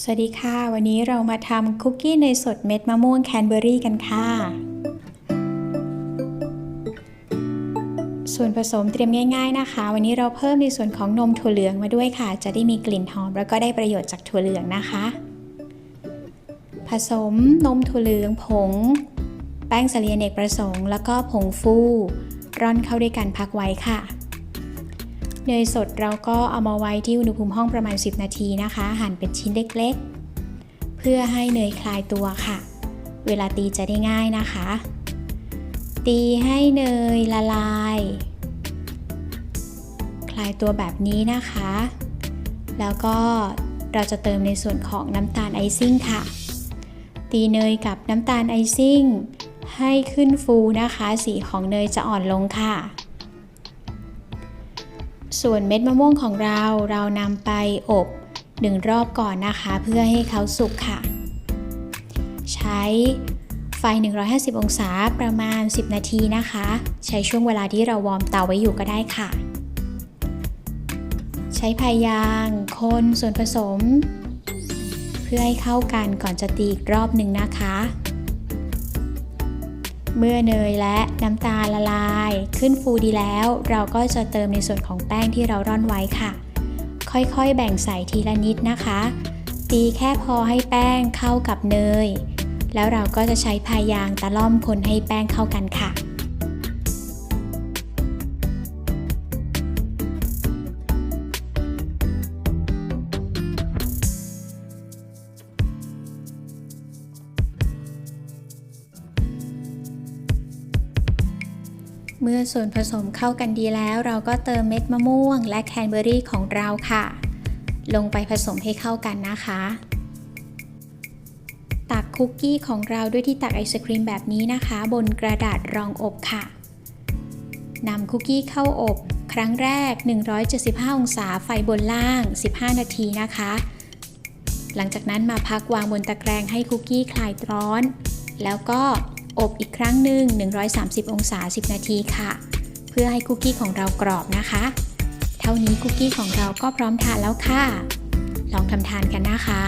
สวัสดีค่ะ วันนี้เรามาทำคุกกี้เนยสดเม็ดมะม่วงแคนเบอรี่กันค่ะ ส่วนผสมเตรียมง่าย ๆนะคะ วันนี้เราเพิ่มในส่วนของนมถั่วเหลืองมาด้วยค่ะ จะได้มีกลิ่นหอมแล้วก็ได้ประโยชน์จากถั่วเหลืองนะคะ ผสมนมถั่วเหลืองผง แป้งสาลีอเนกประสงค์ แล้วก็ผงฟู ร่อนเข้าด้วยกันพักไว้ค่ะ เนยสดเราก็เอามาไว้ที่อุณหภูมิห้องประมาณ 10 นาทีนะคะ หั่นเป็นชิ้นเล็กๆ เพื่อให้เนยคลายตัวค่ะ เวลาตีจะได้ง่ายนะคะ ตีให้เนยละลาย คลายตัวแบบนี้นะคะ แล้วก็เราจะเติมในส่วนของน้ำตาลไอซิ่งค่ะ ตีเนยกับน้ำตาลไอซิ่งให้ขึ้นฟูนะคะ สีของเนยจะอ่อนลงค่ะ ส่วนเม็ดมะม่วงของเราเรานำไปอบหนึ่งรอบก่อนนะคะ เพื่อให้เขาสุกค่ะ ใช้ไฟ 150 องศาประมาณ 10 นาทีนะคะ ใช้ช่วงเวลาที่เราวอร์มเตาไว้อยู่ก็ได้ค่ะ ใช้พายางคนส่วนผสม เพื่อให้เข้ากันก่อนจะตีอีกรอบหนึ่งนะคะ เมื่อเนยและน้ำตาลละลาย ขึ้นฟูดีแล้ว เราก็จะเติมในส่วนของแป้งที่เราร่อนไว้ค่ะ ค่อยๆ แบ่งใส่ทีละนิดนะคะ ตีแค่พอให้แป้งเข้ากับเนย แล้วเราก็จะใช้พายางตะล่อมคนให้แป้งเข้ากันค่ะ เมื่อส่วนผสมเข้ากันดีแล้วเราก็เติมเม็ดมะม่วง และแคนเบอรี่ของเราค่ะ ลงไปผสมให้เข้ากันนะคะ ตักคุกกี้ของเราด้วยที่ตักไอศครีมแบบนี้นะคะ บนกระดาษรองอบค่ะนำคุกกี้เข้าอบ ครั้งแรก 175 องศาไฟบนล่าง 15 นาทีนะคะ หลังจากนั้นมาพักวางบนตะแกรงให้คุกกี้คลายร้อน แล้วก็ อบอีกครั้งหนึ่ง 130 องศา 10 นาทีค่ะ เพื่อให้คุกกี้ของเรากรอบนะคะ เท่านี้คุกกี้ของเราก็พร้อมทานแล้วค่ะ ลองทำทานกันนะคะ